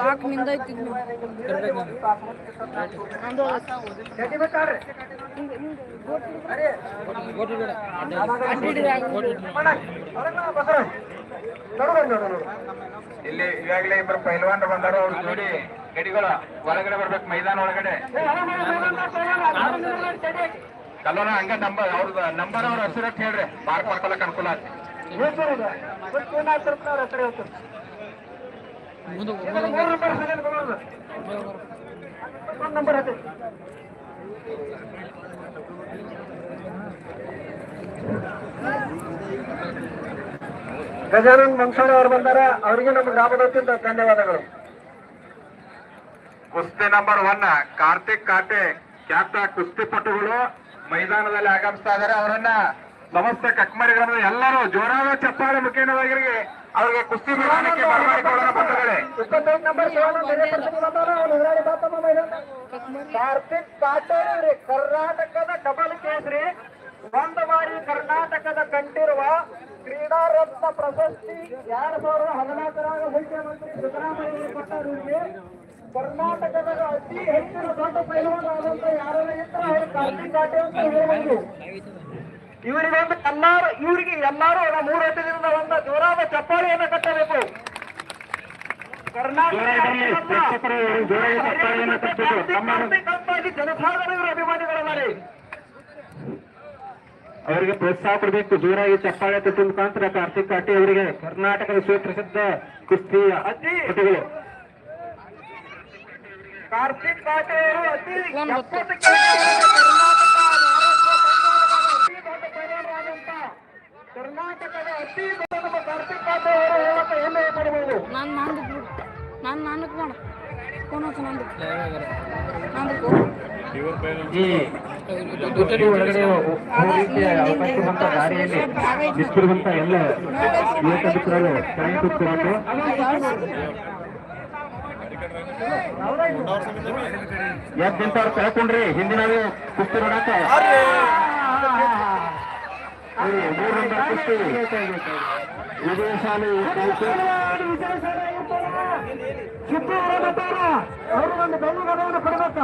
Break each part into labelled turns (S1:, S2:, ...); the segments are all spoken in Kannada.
S1: ಲಾಕ್
S2: ಇಲ್ಲಿ ಈಗಾಗಲೇ ಇಬ್ಬರು ಪೈಲ್ವಾನ್ ಬಂದರು. ಅವ್ರ ಜೋಡಿ ಗಡಿಗಳ ಒಳಗಡೆ ಬರ್ಬೇಕು, ಮೈದಾನ ಒಳಗಡೆ. ಕಲ್ಲೋನ ಹಂಗ ನಂಬರ್ ಅವ್ರದ್ದು ನಂಬರ್ ಅವ್ರ ಹೆಸರು ಹೇಳ್ರಿ. ಮಾರ್ಕ್ ಮಾಡ್ಕೊಳಕ್ ಅನುಕೂಲ ಆಯ್ತು
S3: ಗಜಾನನ್ ಮಂಗ್ಸೋಳಿ ಅವರು ಬಂದಾರ, ಅವರಿಗೆ ನಮ್ಮ ಗ್ರಾಮದ ವತಿಯಿಂದ ಧನ್ಯವಾದಗಳು.
S2: ಕುಸ್ತಿ ನಂಬರ್ ಒನ್ ಕಾರ್ತಿಕ್ ಕಾಟೆ, ಖ್ಯಾತ ಕುಸ್ತಿಪಟುಗಳು ಮೈದಾನದಲ್ಲಿ ಆಗಮಿಸ್ತಾ ಇದಾರೆ ಅವರನ್ನ ಸಮಸ್ತ ಕಕ್ಮರಿ ಗ್ರಾಮದ ಎಲ್ಲರೂ ಜೋರಾದ ಚಪ್ಪಾಳೆ ಮುಖೇನವಾಗಿರಿಗೆ ಅವರಿಗೆ ಕುಸ್ತಿ ಮೈದಾನಕ್ಕೆ ಬರಮಾಡಿಕೊಳ್ಳೋಣ ಬಂಧುಗಳೇ.
S3: ಕಾರ್ತಿಕ್ ಪಾಟೀಲ್ ರೀ ಕರ್ನಾಟಕದ ಡಬಲ್ ಕೇಸರಿ. ಒಂದು ಬಾರಿ ಕರ್ನಾಟಕದ ಕಂಠಿರುವ ಕ್ರೀಡಾ ರತ್ನ ಪ್ರಶಸ್ತಿ ಎರಡ್ ಸಾವಿರದ ಹದಿನಾಲ್ಕರಾಗ ಮುಖ್ಯಮಂತ್ರಿ ಸಿದ್ದರಾಮಯ್ಯ ಕೊಟ್ಟರು ಕರ್ನಾಟಕದ ಅತಿ ಹೆಚ್ಚಿನ ದೊಡ್ಡ ಪೈಲವಾದಂತ ಯಾರು ಇದ್ರೆ ಅವರು ಕಾರ್ತಿಕ್ ಪಾಟೀಲ್ ಅಂತ ಹೇಳ್ಬೋದು. ಇವರಿಗೊಂದು ಎಲ್ಲಾರು ಇವರಿಗೆ ಎಲ್ಲಾರು ಅವರ ಮೂರು ವರ್ಷದಿಂದ ಒಂದು ಜೋರಾದ ಚಪ್ಪಾಳೆಯನ್ನು ಕಟ್ಟಬೇಕು. ಕರ್ನಾಟಕ ಅಭಿಮಾನಿಗಳಾರೆ
S4: ಅವರಿಗೆ ಪ್ರೋತ್ಸಾಹ ಕೊಡಬೇಕು. ಜೋರಾಗಿ ಚಪ್ಪಾಳೆ ತಟ್ಟು ಮುಖಾಂತರ ಕಾರ್ತಿಕ್ ಕಾಟಿ ಅವರಿಗೆ ಕರ್ನಾಟಕದ ಸುಪ್ರಸಿದ್ಧ ಕುಸ್ತಿ ಪಟುಗಳು
S3: ಕಾರ್ತಿಕ್ ಕಾಟೆ ಅವರು ಅತಿ ಕರ್ನಾಟಕದ ಅತಿ ದೊಡ್ಡ ಕಾರ್ತಿಕ್ ಪಾಟೀಲ್ ಅವರು ಹೇಳಕ್ಕೆ ಹೆಮ್ಮೆ ಪಡಬಹುದು
S1: ನಾನು ನಂದು ನಾನು ನಾನಕ್ಕೆ ಮಾಡ ಫೋನ್ ಹಚ್ಚು ನಂದು. ನಂದು
S4: ಈ ಕುಸ್ತಿ ಒಳಗಡೆ ಹೋಗಲಿಕ್ಕೆ ಅವಕಾಶ ಬಂತ ದಾರಿಯಲ್ಲಿ ನಿಂತಿರುವಂತ ಎಲ್ಲ ಯುವಕ ಮಿತ್ರರು ಕೈ ಕೂತ್ಕೊಂಡು ಎದ್ದು ನಿಂತವ್ರು ಕಳ್ಕೊಂಡ್ರಿ ಹಿಂದಿನ ಕುಸ್ತಿ ನೋಡಕ ಈ ಬಳೂರ್ ಇವರು ಕುಸ್ತಿ ವಿಜಯಶಾಲಿ
S3: ಅವರು ಒಂದು ಬೆಳ್ಳಿ ಗದವನ್ನು ಪಡಬೇಕ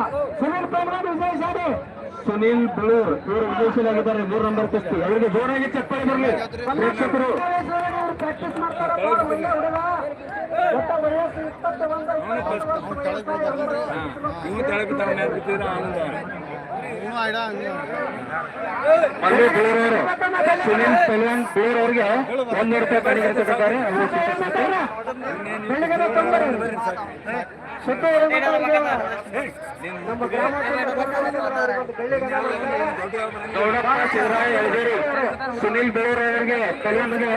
S3: ಸುನೀಲ್
S4: ಬಳ್ಳೂರ್ ಇವರು ವಿದೇಶಿಯಾಗಿದ್ದಾರೆ ಮೂರು ನಂಬರ್ ಕುಸ್ತಿ ಅವರಿಗೆ ಜೋರಾಗಿ ಚಪ್ಪಲಿ ಬರಲಿ ಪ್ರೇಕ್ಷಕರು
S3: ಪ್ರಾಕ್ಟೀಸ್ ಮಾಡ್ತಾರೆ ಹುಡುಗ ಒಟ್ಟ ವಯಸ್ಸು ಸುನಿಲ್ ಒಂದು
S4: ಬಳ್ಳೂರ್ ಅವರಿಗೆ ಒಂದೂರು ರೂಪಾಯಿ ಕೊಟ್ಟಿದ್ದಾರೆ. ಗೌಡಪ್ಪ ಶಿವರಾಯ ಸುನೀಲ್ ಕಲ್ಯಾಣಿಗೆ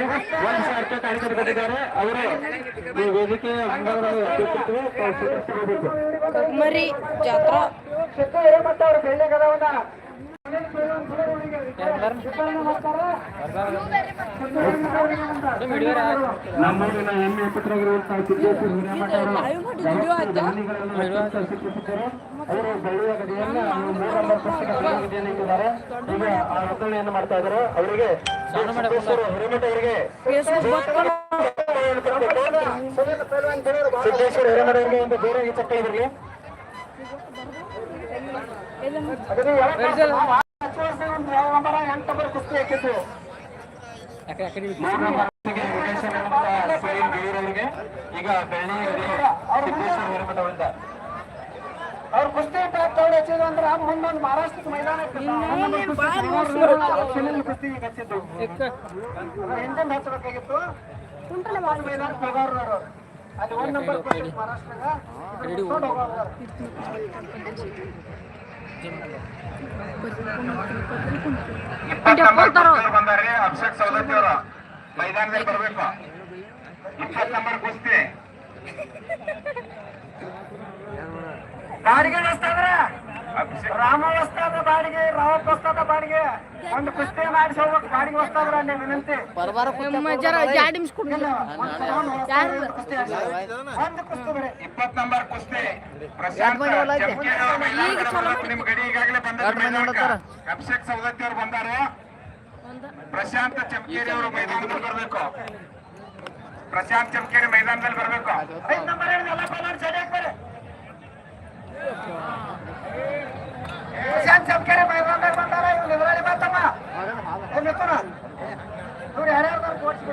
S4: ಒಂದು ಸಾವಿರ ರೂಪಾಯಿ ಕಾಣಿಕೆ ಕೊಟ್ಟಿದ್ದಾರೆ. ಅವರು ಈ ವೇದಿಕೆ ಅಂಗಗಳು.
S1: ಮರಿ ಜಾತ್ರಾ.
S4: ನಮ್ಮೂರಿನ ಹೆಮ್ಮೆ ಪುತ್ರರಾಗಿರುವಂತಹ ಸಿದ್ದೇಶ್ವರ ಹಿರೇಮಠ ಅವರು ಬೆಳ್ಳಿಯ ಗದಿಯನ್ನ ಮೂರು ನಂಬರ್ ಪುಸ್ತಕ ಗದಿಯನ್ನು ಇಟ್ಟಿದ್ದಾರೆ ಈಗ ಆ ರಚನೆಯನ್ನು ಮಾಡ್ತಾ ಇದ್ದಾರೆ. ಅವರಿಗೆ ಸಿದ್ದೇಶ್ವರ ಹಿರೇಮಠ ಅವರಿಗೆ ಸಿದ್ದೇಶ್ವರ ಹಿರೇಮಠ ಅವರಿಗೆ ಒಂದು ಬೇರೆ ಚಪ್ಪಲಿ ಬರಲಿ
S3: ಎಂಟೊಬ್ಬರು ಕುಸ್ತಿ ಹಾಕಿತ್ತು
S4: ಮೂರು ನಂಬರ್ಗೆ ವಿದೇಶ ನಿರುವಂತಹ ಸುನೀಲ್ ಬೇಳೂರ್ ಅವರಿಗೆ ಈಗ ಬೆಳ್ಳಿ ಅವರಿಂದ
S3: ಅವ್ರು ಕುಸ್ತಿ ತಗೊಂಡು ಹಚ್ಚಿದ್ರು ಅಂದ್ರೆ ಮುಂದೊಂದು ಮಹಾರಾಷ್ಟ್ರಕ್ಕೆ ಮೈದಾನ ಕುಸ್ತಿ ಹಚ್ಚಿದ್ದು ಹಿಂದಿನ ಹಚ್ಚಬೇಕಾಗಿತ್ತು ಒಂದು ಮೈದಾನ ಹೋಗೋರು. ಅಲ್ಲಿ ಒಂದ್ ತಗೊಂಡ್ ಹೋಗೋರು.
S2: ಇಪ್ಪತ್ತು ನಂಬರ್ ಬಂದಾರೆ ಅಭಿಷೇಕ್ ಸೌದತ್ತಿ ಅವರು ಮೈದಾನದಲ್ಲಿ ಬರಬೇಕು ಇಪ್ಪತ್ತು ನಂಬರ್ ಕುಸ್ತಿ
S3: ಬಾಡಿಗೆ ವಸ್ತಾದ್ರ
S2: ಅಭಿಷೇಕ್
S3: ರಾಮ ವಸ್ತಾದ ಬಾಡಿಗೆ ರಾವಪ್ಪ ವಸ್ತಾದ ಬಾಡಿಗೆ. ಒಂದು ಕುಸ್ತಿ ಮಾಡಿಸಿ ಹೋಗ್ಬೇಕು ಬಾಡಿಗೆ ವಸ್ತಾದ್ರ ವಿನಂತಿ.
S1: ಯಾರು?
S3: ಒಂದು ಕುಸ್ತಿ ಬಿಡಿ.
S2: ಇಪ್ಪತ್ತು ನಂಬರ್ ಕುಸ್ತಿ. ಪ್ರಶಾಂತ್ ನಿಮ್ ಗಡಿ ಈಗಾಗಲೇ ಬಂದ ಅಭಿಷೇಕ್ ಸೌದತ್ತಿ ಅವ್ರು ಬಂದಾರು.
S4: ಪ್ರಶಾಂತ್ ಚಮಕೇರಿ ಅವರು ಮೈದಾನದಲ್ಲಿ ಬರಬೇಕು. ಪ್ರಶಾಂತ್ ಚಮಕೇರಿ ಮೈದಾನದಲ್ಲಿ ಬರಬೇಕು.
S3: ಐದು ನಂಬರ್ ಎಲ್ಲ ಚಮಕೇರಿ ಮೈದಾನದಾಗ ಬಂದಾರ ಇವ್ರು ನಿದ್ರಾಳಿ ಮಾತಮ್ಮ ಏನ್ ಇವ್ರು ನೋಡಿ ಯಾರ್ಯಾರು ಕೋಚ್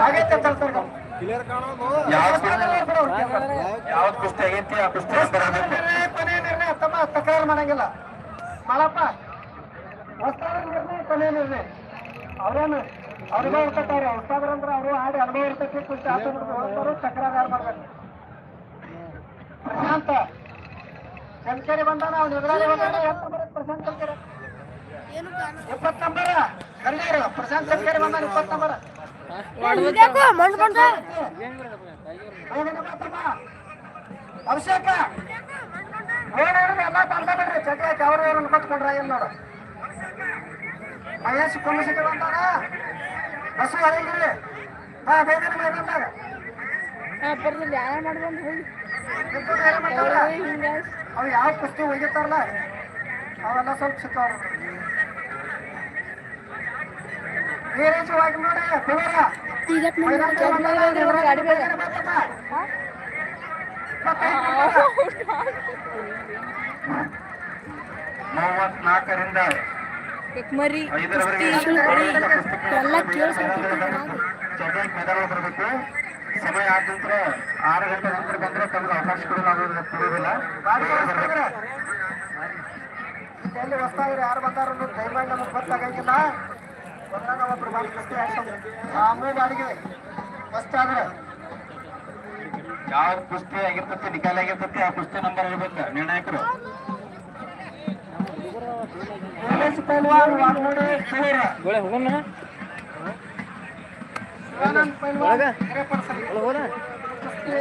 S3: ಆಗೈತೆ ಅಂತ ಹೇಳ್ತಾರೆ
S4: ಯಾವ್ದು ಕುಸ್ತಿ ಆಗೈತಿ? ಆ ಕುಸ್ತಿ
S3: ಕೊನೆ ನಿರ್ಣಯ ತಮ್ಮ ತಕರಾರು ಮಾಡಂಗಿಲ್ಲ. ಮಾಡಪ್ಪ ವಸ್ತ್ರ ನಿರ್ಣಯ ಕೊನೆ ನಿರ್ಣಯ. ಅವ್ರೇನು? ಅನುಭವ ಇರ್ತೈತಾರೆ ಹೊಸ್ತಾದ್ರ ಅಂದ್ರೆ ಅವರು ಆಡಿ ಅನುಭವ ಇರ್ತೈತಿ ಹೋಗ್ತಾರು ತಕರಾರು ಯಾರು ಮಾಡ್ಬೇಕು? ಪ್ರಶಾಂತ. ಚಮಕೇರಿ ಬಂದಾನ ಅವ್ನು ಎದುರಾಳಿ ಬಂದಾನ ಎಷ್ಟು ನಂಬರ್ ಐತಿ ಪ್ರಶಾಂತ್
S1: ಕಾಣ
S3: ಇಪ್ಪತ್ತು ನಂಬರ್. ಕರೀರು ಪ್ರಶಾಂತ್ ಚಮಕೇರಿ ಬಂದಾನ ಇಪ್ಪತ್ತು ನಂಬರ್. ಅಭಿಷೇಕ. ಎಲ್ಲ ತಂದ ಬಿಡ್ರಿ. ಚಕ್ರ ಅವ್ರ ಇವ್ರನ್ನ ಕಟ್ಕೊಂಡ್ರ ಏನ್ ನೋಡು ಮಹೇಶ್ ಕುಲಸಿಗೆ ಬಂದಾನ? ಹೊರಗಿರಿ ಹಾ ಬೇಗನೆ ಮೈದಾನದಾಗ
S1: ಹಾ ಬರ್ಲಿಲ್ಲ ಯಾರ ಮಾಡ್ಕೊಂಡು ಹೋಗಿ.
S3: ಅವು ಯಾವ ಕುಸ್ತಿ ಒಯ್ಯತ್ತಾರಲ್ಲ ಅವೆಲ್ಲ ಸ್ವಲ್ಪ ಸಿಕ್ಕವ್ರ ವೀರೇಶವಾಗಿ ನೋಡಿ ಕುಮಾರ
S4: ಮೂವತ್ನಾಲ್ಕರಿಂದ
S1: ಎಲ್ಲ
S4: ಸಮಯ ಆದ ನಂತರ ಆರು ಗಂಟೆ ನಂತರ ಬಂದ್ರೆ ತಮಗೆ ಅವಕಾಶ ಕೊಡುವುದಿಲ್ಲ
S3: ಎಲ್ಲಿ ಹೊಸ್ತಾಗಿರೋ ಯಾರು ಬಂದಾರ ಅನ್ನೋದು ದಯಮಾಡಿ ನಮಗೆ ಗೊತ್ತಾಗಂಗಿಲ್ಲ. ಮಾಡಿ ಆಮೇಲೆ ಅಡಿಗೆ ಫಸ್ಟ್ ಆದ್ರೆ.
S4: ಯಾವ ಕುಸ್ತಿ ಆಗಿರ್ತತಿ ನಿಕಾಲ ಆಗಿರ್ತತಿ ಆ ಕುಸ್ತಿ ನಂಬರ್ ಇರ್ಬೇಕು ನಿರ್ಣಾಯಕರು.
S3: ವೀರೇಶ್ ಪೈಲ್ವಾನ್ ವಾಗ್ಮೋಡಿ ಸೂರ ಶಿವಾನಂದ್ ಪೈಲ್ವಾನ್. ಕುಸ್ತಿ.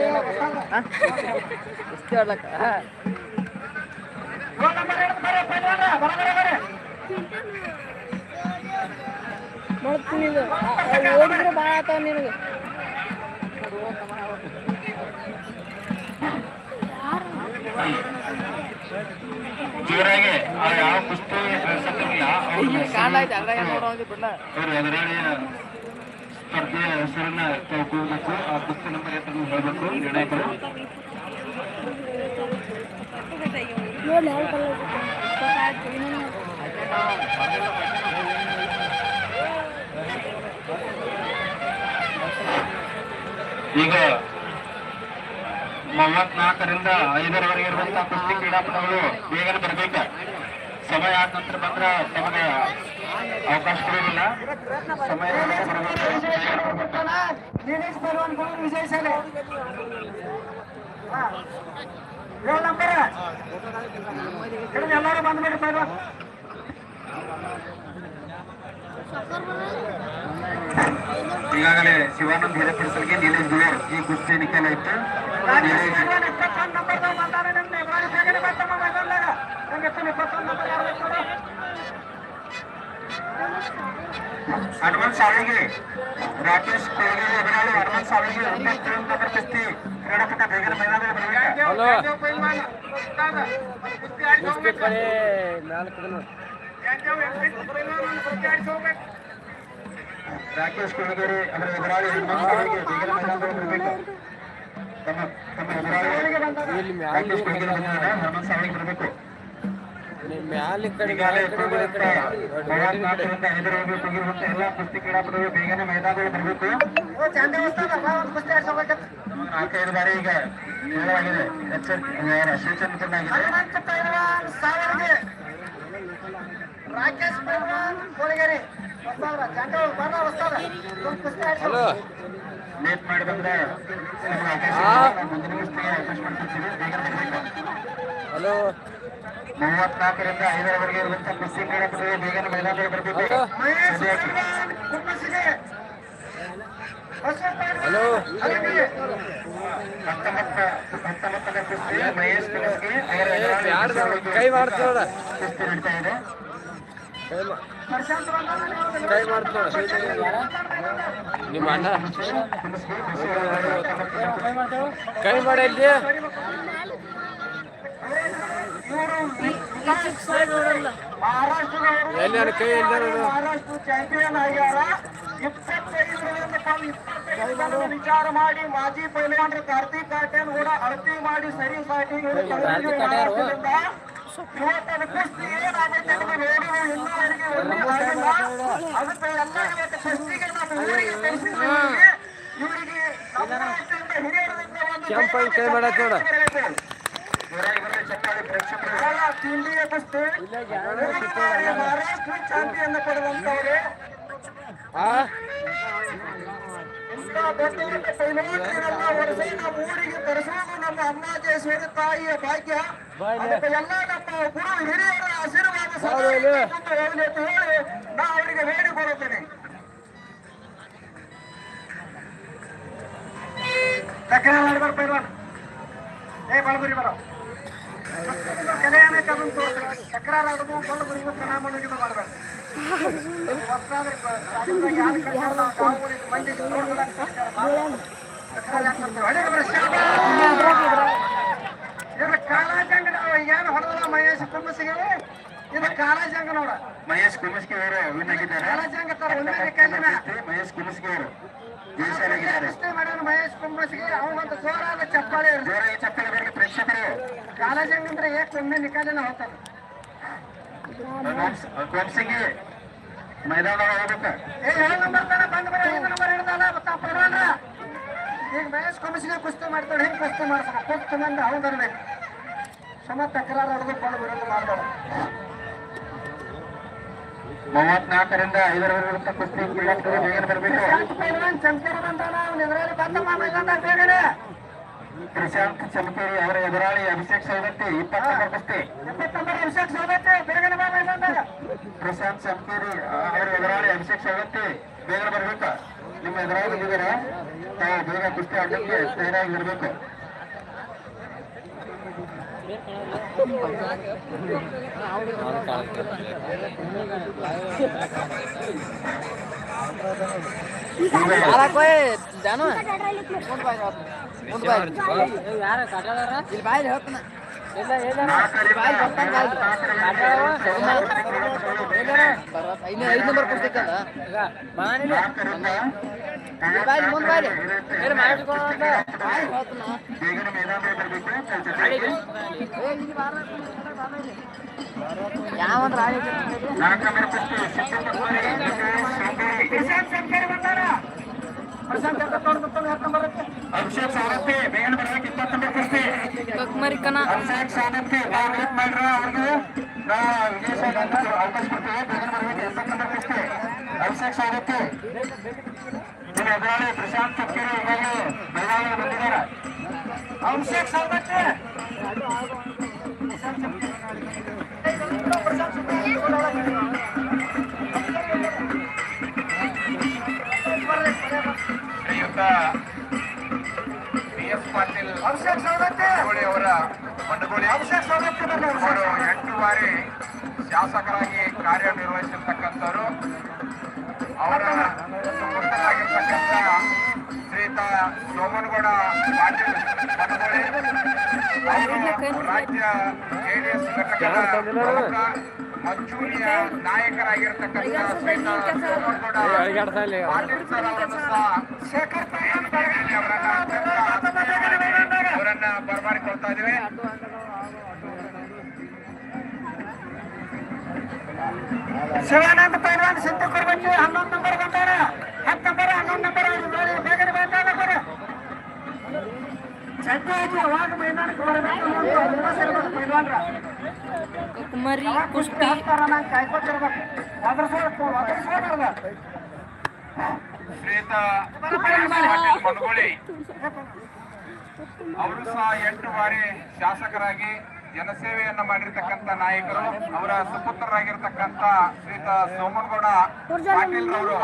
S3: ಗೋಲ್ ನಂಬರ್ ಪೈಲ್ವಾನ.
S1: ಮಾಡ್ತೀನಿ ಇದು ಓಡಿದ್ರೆ ಭಾಳ ಆತಾವ ನಿನಗೆ.
S4: ಜೋರಾಗಿ ಆ ಯಾವ ಕುಸ್ತಿ ಸ್ಪರ್ಧೆಯ ಹೆಸರನ್ನ ಆ ಕುಸ್ತಿ ನಂಬರ್ ಹೆಸರನ್ನು ಹೇಳಬೇಕು ನಿರ್ಣಾಯಕರು. ಈಗ ಮೂವತ್ನಾಲ್ಕರಿಂದ ಐದರವರೆಗೆ ಇರುವಂತಹ ಕುಸ್ತಿ ಕ್ರೀಡಾಪಟುಗಳು ಬೇಗನೆ ಬರ್ಬೇಕು. ಸಮಯ ಆದ ನಂತರ ಬಂದ್ರೆ ತಮಗೆ ಅವಕಾಶ ಕೊಡೋದಿಲ್ಲ ಸಮಯ
S3: ಬಿಡ್ತಾನ, ವೀರೇಶ್ ಪೈಲ್ವಾನ್ ಗೋಲ್ ವಿಜಯ್ ಶಾಲೆ ಹಾ. ಏಳ್ ನಂಬರ್ ಹಿಡಿದು ಎಲ್ಲರೂ ಬಂದ್ಬಿಡಿ ಪೈಲ್ವಾನ್
S4: ಈಗಾಗಲೇ ಶಿವಾನಂದ್ ಹಿರೇಪಡಿಸಲ್ಗೆ ನೀಲೇಶ್ ದುಳೇರ್ ಈ ಕುಸ್ತಿ ನಿಖಾಲ ಇತ್ತು
S3: ರಾಜೇಶ್ ಪೈಲ್ವಾನ್ ಇಪ್ಪತ್ತೊಂದು ನಂಬರ್ದಾಗ ಬಂದಾನ ನಿಮ್ದು ಎದುರಾಳಿ ಬೇಗನೆ ಬರ್ತಮ್ಮ ಮೈದಾನದಾಗ. ನಂಗೆ ಎತ್ತಲು ಇಪ್ಪತ್ತೊಂದು ನಂಬರ್ ಯಾರು ಬೇಕು ನೋಡು.
S4: ಹನುಮಂತ್ ಸಾವಿಗೆ ರಾಕೇಶ್ ಕೋಹ್ಲಿ ಎದುರಾಳಿ ಹನುಮಂತ್ ಸಾವಿಗೆ ಒಂಬತ್ತು ನಂಬರ್ ಕುಸ್ತಿ ಕ್ರೀಡಾಪಟ ಬೇಗನೆ ಮೈದಾನದಲ್ಲಿ ಬರಬೇಕು ರಾಕೇಶ್ ಕೊಳಗೇರಿ ಅವರ ಎದುರಾಳಿ ಹನುಮಂತ್ ಸಾವಿಗೆ ಬೇಗನೆ ಮೈದಾನದಲ್ಲಿ ಬರಬೇಕು ತಮ್ಮ ತಮ್ಮ ಎದುರಾಳಿ ರಾಕೇಶ್ ಕೊಳಗೇರಿ ಬಂದಿದ್ದಾರೆ ಹನುಮಂತ್ ಸಾವಿಗೆ ಹೋಗಿರುವಂತ ಎಲ್ಲ ಕುಸ್ತಿ ಕ್ರೀಡಾಪಟುಗಳು ಬೇಗನೆ ಮೈದಾನದಲ್ಲಿ ಬರಬೇಕು. ನಾಲ್ಕೈದು ಬಾರಿ ಈಗ
S3: ರಾಕೇಶ್ ಪೈಲ್ವಾನ್ ಹೊಸ್ತಾವ್ರ ಕುಸ್ತಿ
S4: ಲೇಟ್ ಮಾಡಿ ಬಂದ್ರೆ. ಮುಂದಿನ ಕುಸ್ತಿಗೆ ಬೇಗನೆ ಬರಬೇಕು. ಮೂವತ್ನಾಲ್ಕರಿಂದ ಐದರವರೆಗೆ ಇರುವಂತಹ ಕುಸ್ತಿ ಕ್ರೀಡಾಪಟುಗಳು ಬೇಗನೆ ಮೈದಾನದಲ್ಲಿ ಬರಬೇಕು ಹಲೋ. ಹತ್ತೊಂಬತ್ತನೇ ಕುಸ್ತಿ ಮಹೇಶ್ ಅವರ ಎದುರಾಳಿ
S5: ಕೈ ಮಾಡ್ತೀವಲ್ಲ
S4: ಕುಸ್ತಿ ನಡೀತಾ ಇದೆ
S3: ಪ್ರಶಾಂತ್ ಬಂದಾನ
S6: ನಿಮ್ಮ ಅಣ್ಣ. ಕೈ ಮಾಡಿ ಇಲ್ಲಿ
S3: ಮಹಾರಾಷ್ಟ್ರದವರು
S6: ಎಲ್ಲಿ ಕೈ ಎಲ್ಲಿ ಅವ್ರು?
S3: ಮಹಾರಾಷ್ಟ್ರ ಚಾಂಪಿಯನ್ ಆಗ್ಯಾರ. ಇಪ್ಪತ್ತೈದರಿಂದ ತಾವು ವಿಚಾರ ಮಾಡಿ ಮಾಜಿ ಪೈಲ್ವಾನರು ಕಾರ್ತಿಕ್ ಕಾಟೇನ್ ಕೂಡ ಅಳತಿ ಮಾಡಿ ಸರಿ ಸಾಟಿ ಇವತ್ತದ ಕುಸ್ತಿ ಏನಾಗುತ್ತೆ ನಿಮಗೆ ನೋಡುವ ಇನ್ನೂ ಅವರಿಗೆ ಒಳ್ಳೆ ಆಗಿಲ್ಲ ಅದಕ್ಕೆ ಎಲ್ಲ ಇವತ್ತು ಕುಸ್ತಿಗೆ ನಾವು ಊರಿಗೆ ಕಳಿಸಿದ್ದೀವಿ ಇವರಿಗೆ ಹಿರಿಯರಿಂದ ಒಂದು
S6: ಕೈ
S3: ತಿಂಡಿಯ ಕುಸ್ತಿ ಮಹಾರಾಷ್ಟ್ರ ಚಾಂಪಿಯನ್ ಪಡೆದಂತವ್ರೆ ಇಂಥ ದೊಡ್ಡ ಪೈಲವಾನರನ್ನೆಲ್ಲ ಹೊರಸಿ ನಮ್ಮ ಊರಿಗೆ ತರಿಸೋದು ನಮ್ಮ ಅಮ್ಮಾಜೇಶ್ವರಿ ತಾಯಿಯ ಭಾಗ್ಯ ಎಲ್ಲ ನಮ್ಮ ಗುರು ಹಿರಿಯರ ಆಶೀರ್ವಾದ ಇರಲಿ ಅಂತ ಹೇಳಿ ನಾ ಅವರಿಗೆ ಬೇಡಿಕೊಳ್ಳುತ್ತೇನೆ ತಕರಾರು ಮಾಡಿ ಪೈಲ್ವಾನ್ ಏ ಬಳಬರಿ ಬರೋ ಕಲೆಯನ್ನ ಕದನ್ ತೋರಿಸ್ರಿ ತಕರಾರು ಆಡೋದು ಬಳಬರಿಗೂ ಪ್ರಣಾಮ ಮಾಡೋದು ಮಾಡಬೇಡ ಹೊಸ್ದಾದ್ರೆ ಸಾಧುವಾಗಿ ಯಾರು ಕರ್ಕೊಂಡು ನಾವು ತಾವು ಊರಿಗೆ ಮಂದಿಗೆ ನೋಡ್ಕೊಳಕ್ ತಕರಾರು ಯಾಕ್ ಮಾಡ್ತಾರೆ? ಹೊಡಿ ಬರೋ ಶಾಬಾಸ್. ಇದು ಕಾಲಾಜಂಗ ನಾವು ಏನು ಹೊಡೆದ ಮಹೇಶ್ ಕುಂಬಸಿಗೆ ಇದು ಕಾಲಾಜಂಗ ನೋಡ
S4: ಮಹೇಶ್ ಕುಮಸ್ಕಿ ಅವರು ವಿನ್ ಆಗಿದ್ದಾರೆ.
S3: ಕಾಲಾಜಂಗ ತರ ಕಲ್ಲಿನ
S4: ಮಹೇಶ್ ಕುಮಸ್ಕಿ ಅವರು ಜಯಶಾಲಾಗಿದ್ದಾರೆ
S3: ಮಾಡ್ಯಾನ ಮಹೇಶ್ ಕುಂಬಸಿಗೆ ಅವಂತ ಜೋರಾದ ಚಪ್ಪಾಳೆ
S4: ಜೋರಾಗಿ ಚಪ್ಪಲಿ ಬರಲಿ ಪ್ರೇಕ್ಷಕರು.
S3: ಕಾಲಾಜಂಗ ಅಂದ್ರೆ ಏಕ್ ಒಮ್ಮೆ ನಿಕಾಲಿನ ಹೋಗ್ತದೆ.
S4: ವಂಶಿಗೆ ಮೈದಾನ ಹೋಗ್ಬೇಕು.
S3: ಏ ಏಳು ನಂಬರ್ ತನ ಬಂದ್ ಬರೋ ಐದು ನಂಬರ್ ಹಿಡ್ದಲ್ಲ ಮತ್ತ ಪರವಾನ ಈಗ ಮಹೇಶ್ ಕುಂಬಸಿಗೆ ಕುಸ್ತಿ ಮಾಡ್ತಾಳೆ ಹಿಂಗ್ ಕುಸ್ತಿ ಮಾಡ್ತಾನೆ? ಕುಸ್ತಿ ಮಂದಿ ಅವ್ನು ತರಬೇಕು ಸಮ ತಕರಾರು ಹೊಡೆದು ಬಂದು ಮಾಡ್ಬಾರ್ದು
S4: ಮೂವತ್ನಾಲ್ಕರಿಂದ ಐದರವರೆಗೆ ಕುಸ್ತಿ ಕ್ರೀಡಾಕರು ಬೇಗನೆ ಬರಬೇಕು?
S3: ಪ್ರಶಾಂತ್
S4: ಚಮಕೇರಿ ಅವರ ಎದುರಾಳಿ ಅಭಿಷೇಕ್ ಸೌದತ್ತಿ ಇಪ್ಪತ್ತು ನಂಬರ್ ಕುಸ್ತಿ. ಪ್ರಶಾಂತ್ ಚಮಕೇರಿ ಅವರ ಎದುರಾಳಿ ಅಭಿಷೇಕ್ ಸೌದತ್ತಿ ಬೇಗ ಬರಬೇಕು? ನಿಮ್ಮ ಎದುರಾಳಿ ಬಂದಿದ್ದೀರಾ? ತಾವು ಬೇಗ ಕುಸ್ತಿ ಆಡಲಿಕ್ಕೆ ತಯಾರಾಗಿ ಬರಬೇಕು.
S6: ಐದು ನಂಬರ್ ಕೊಡ್ತಿಕ್ಕಲ್ಲ
S4: ಬೇಗನೆ ಮೈದಾನ ಬರಬೇಕು ನಾಲ್ಕು ನಂಬರ್ ಕುಸ್ತಿ ಸಿದ್ದಪ್ಪ
S3: ಬರುತ್ತೆ
S4: ಅಭಿಷೇಕ್ ಸಾರಥಿ ಬೇಗನೆ ಬರಬೇಕು ಇಪ್ಪತ್ತು ನಂಬರ್ ಕುಸ್ತಿ
S1: ಕಕ್ಮರಿಕನ
S4: ಅಭಿಷೇಕ್ ಮಾಡ್ರ ಅವ್ರಿಗೆ ನಾವು ಅವಕಾಶ ಕೊಡ್ತೀವಿ ಅಭಿಷೇಕ್ ಸಾರಥಿ ಎದುರಾಳಿ ಪ್ರಶಾಂತ್ ಚಕ್ಕೇರಿ ಈಗಾಗಲೇ ಮೈದಾನ ಬಂದಿದ್ದಾರೆ.
S3: ಅಭಿಷೇಕ್ ಸೌದತ್ತೆ
S2: ಶ್ರೀಯುತ ಬಿ ಎಸ್ ಪಾಟೀಲ್
S3: ಅಭಿಷೇಕ್ ಸೌದತ್ತೆ
S2: ಅವರ ಬಂಡಗೋಳಿ
S3: ಅಭಿಷೇಕ್ ಸೌದತ್ತೆ
S2: ಅವರು ಎಂಟು ಬಾರಿ ಶಾಸಕರಾಗಿ ಕಾರ್ಯನಿರ್ವಹಿಸಿರ್ತಕ್ಕಂಥವ್ರು. ಅವರ ಅವರು ರಾಜ್ಯ ಜೆಡಿಎಸ್ ಘಟಕದ ಪ್ರಮುಖ ಮಂಚೂರಿಯ ನಾಯಕರಾಗಿರ್ತಕ್ಕಂಥ ಶ್ರೀಯುತ ಸೋಮನಗೌಡ ಪಾಟೀಲ್ ಸರ್ ಅವರನ್ನು ಸಹ
S3: ಶೇಖರ್
S2: ಅವರನ್ನ ಬರಮಾಡಿಕೊಳ್ತಾ ಇದ್ದೇವೆ.
S3: ಶಿವಾನಂದ ಪೈಲ್ವಾನ್ ಸಿದ್ದು ಬಂದು ಹನ್ನೊಂದು ನಂಬರ್ ಬಂದಾರ ಹತ್ತು ನಂಬರ್ ಹನ್ನೊಂದು ನಂಬರ್ ಬೇಗನೆ ಬಂದಾಗ ಬರ ಸದ್ಯ ಅವಾಗ ಮೈದಾನಕ್ಕೆ ಬರಬೇಕು ಅನ್ನೋ ಒಂದು ಉಲ್ಲಾಸ ಇರ್ಬೇಕು ಪೈಲ್ವಾನ್ರ
S1: ಕಕ್ಮರಿ
S3: ಅವಾಗ ಕುಸ್ತಿ.
S2: ಅವರು ಸಹ ಎಂಟು ಬಾರಿ ಶಾಸಕರಾಗಿ ಜನಸೇವೆಯನ್ನ ಮಾಡಿರ್ತಕ್ಕಂಥ ನಾಯಕರು. ಅವರ ಸುಪುತ್ರರಾಗಿರ್ತಕ್ಕಂಥ ಶ್ರೀತಾ ಸೋಮನಗೌಡ ಪಾಟೀಲ್ ಅವರು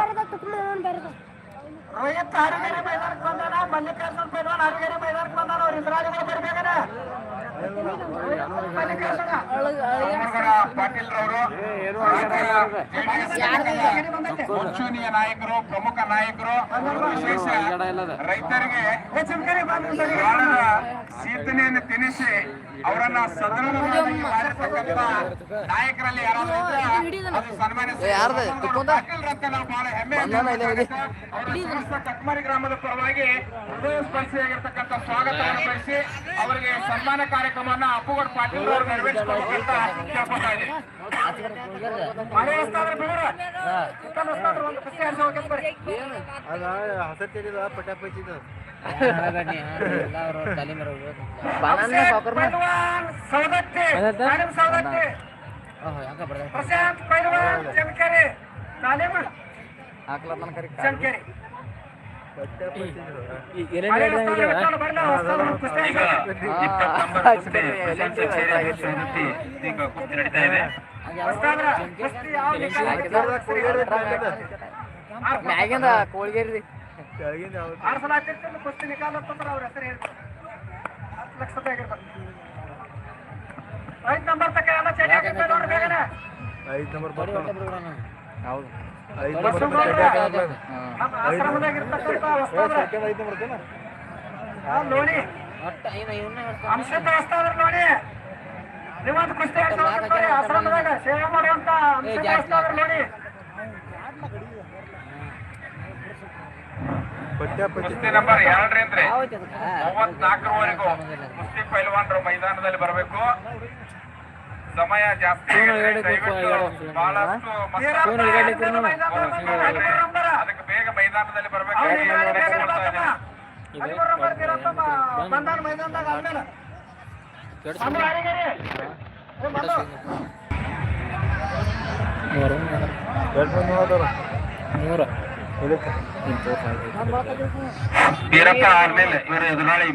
S3: ರೋಹಿತ್ ಹರಿಗೆರೆ ಮೈದಾನಕ್ಕೆ ಬಂದಾನ ಮಲ್ಲಿಕಾರ್ಜುನ್ ಪೈಲ್ವಾನ್ ಹರಿಗೆರೆ ಮೈದಾನಕ್ಕೆ ಬಂದಾನ ಅವ್ರ ಇಂದ್ರಾಳಿಗಳು ಬರ್ಬೇಕನ ಮಲ್ಲಿಕಾರ್ಜುನ
S2: ಪಾಟೀಲ್ ರವರು ಮುಂಚೂಣಿಯ ನಾಯಕರು ಪ್ರಮುಖ ನಾಯಕರು ವಿಶೇಷ ರೈತರಿಗೆ ಸೀತನೆಯನ್ನು ತಿನ್ನಿಸಿ ಅವರನ್ನ ಸದೃಢವಾಗಿ ಮಾಡಿರ್ತಕ್ಕಂಥ ನಾಯಕರಲ್ಲಿ ಯಾರಾದ್ರೂ ಇದ್ರೆ ಅದು ನಾವು ಬಹಳ ಹೆಮ್ಮೆ ಕಟ್ಮಾರಿ ಗ್ರಾಮದ ಪರವಾಗಿ ಹೃದಯ ಸ್ಪರ್ಶಿಯಾಗಿರ್ತಕ್ಕಂಥ ಸ್ವಾಗತವನ್ನು ಬಯಸಿ ಅವರಿಗೆ ಸನ್ಮಾನ ಕಾರ್ಯಕ್ರಮವನ್ನು ಅಪ್ಪುಗೌಡ ಪಾಟೀಲ್ ಅವರು ನೆರವೇರಿಸಿಕೊಡ್ಬೇಕಂತ ಕೇಳ್ಕೊತಾ ಇದ್ದೀನಿ
S3: ಮಳೆ ವಸ್ತಾದ್ರೆ ಬಿಡ್ರಿ ಚಿಕನ್
S6: ಪಟಾಪಚ್ಚಿದ
S3: ಪೈಲ್ವಾನ್ ಸೌದತ್ತಿ ಸೌದತ್ತಿ ಪ್ರಶಾಂತ್ ಪೈಲ್ವಾನ್ ಚಮಕೇರಿ
S6: ಮ್ಯಾಗಿಂದ ಕೋಳಿಗೇರಿ
S3: ಕುಸ್ತಿ ನಿಕಾಲ್ ಅವ್ರ ಹೆಸರು ಹೇಳ್ತಾರೆ ಐದು ನಂಬರ್ ತಕ್ಕ ಎಲ್ಲ ಹಾಕಿರ್ತಾರೆ ನೋಡ್ರಿ
S6: ಐದು ನಂಬರ್ ಹೌದು.
S3: ನೋಡಿ ನೋಡಿ ಕುಸ್ತಿ ಆಶ್ರಮದಾಗ ಸೇವೆ ಮಾಡುವಂತ ನೋಡಿ
S2: ಕುಸ್ತಿ ನಂಬರ್ ಎರಡರಿಂದ ಮೂವತ್ನಾಲ್ಕರವರೆಗೂ. ಕುಸ್ತಿ ಪೈಲ್ವಾನರು ಮೈದಾನದಲ್ಲಿ ಬರಬೇಕು. ಸಮಯ ಜಾಸ್ತಿ ಬಹಳಷ್ಟು ಅದಕ್ಕೆ ಬೇಗ ಮೈದಾನದಲ್ಲಿ ಬರಬೇಕು.
S3: ಬಂದಾನ ಮೈದಾನದಾಗ ಆದ್ಮೇಲೆ.
S2: ಇವರು ಎದುರಾಳಿ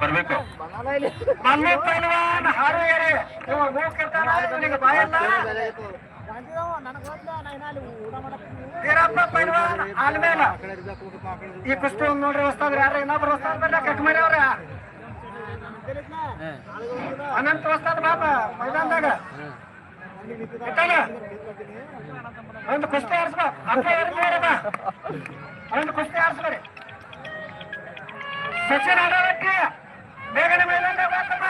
S2: ಬರ್ಬೇಕು.
S3: ಮಲ್ಲು ಪೈಲ್ವಾನ್ ಇವ ನಿನಗೆ ಬಾಯಲ್ಲ. ವೀರಪ್ಪ ಪೈಲ್ವಾನ್ ಆಲ್ಮೇಲ ಈ ಕುಸ್ತಿ ಒಂದು ನೋಡ್ರಿ ಹೊಸ್ತಾದ್ರೆ ಯಾರ ಇನ್ನೊಬ್ರು ಹೊಸ್ತಾದ್ರೆ ಕಟ್ಮರಿ ಅವ್ರ. ಅನಂತ ಹೊಸ್ತಾದ ಬಾಪ ಮೈದಾನದಾಗ. ಒಂದು ಕುಸ್ತಿ ಆರಿಸ್ಬಾ ಅಪ್ಪ ಒಂದು ಕುಸ್ತಿ ಆರಿಸ್ಬೇಡಿ ಸಚಿನ್ ಆಡೋದಕ್ಕೆ ಬೇಗನೆ ಮೈದಾನದಾಗ ಬಾಕಮ್ಮ.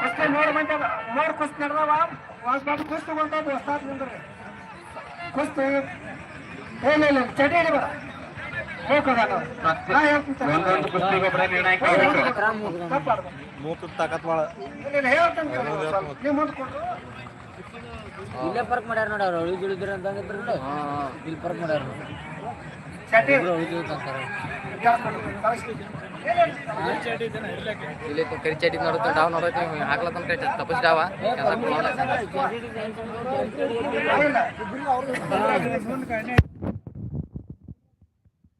S3: ಕುಸ್ತಿ ಮೂರು ಮಂದಿ. ಮೂರು ಕುಸ್ತಿ ನಡೆದವ. ಒಂದ್ ಬಾಬು ಕುಸ್ತಿ ಬಂದದ್ದು ಹೊಸ್ತಾದ್ ನಿಂದ್ರಿ ಕುಸ್ತಿ ಇಲ್ಲ ಇಲ್ಲ ಚಟಿ ಹಿಡಿ ಬರ.
S2: ಒಂದೊಂದು.
S6: ಮೂತು ತಾಕತ್
S3: ಹೇಳ್ತೀನಿ ನೀವು ಮುಂದೆ
S7: ಇಲ್ಲೇ ಪಾರ್ಕ್ ಮಾಡ್ಯಾರ ನೋಡ ಅವ್ರು ಉಳಿದು ಉಳಿದ್ರು ಅಂತ ಅಂದಿದ್ರು ಇಲ್ಲಿ ಪಾರ್ಕ್ ಮಾಡ್ಯಾರ
S3: ಚಟಿ
S6: ಇಲ್ಲಿ ಕರಿ ಚಟಿ ನೋಡುತ್ತೆ ಡಾವ್ ನೋಡೋಕೆ ಹಾಕ್ಲತ್ತನ ಕೈ ತಪ್ಪಿಸಿ ಡಾವ.
S3: ಇಲ್ಲ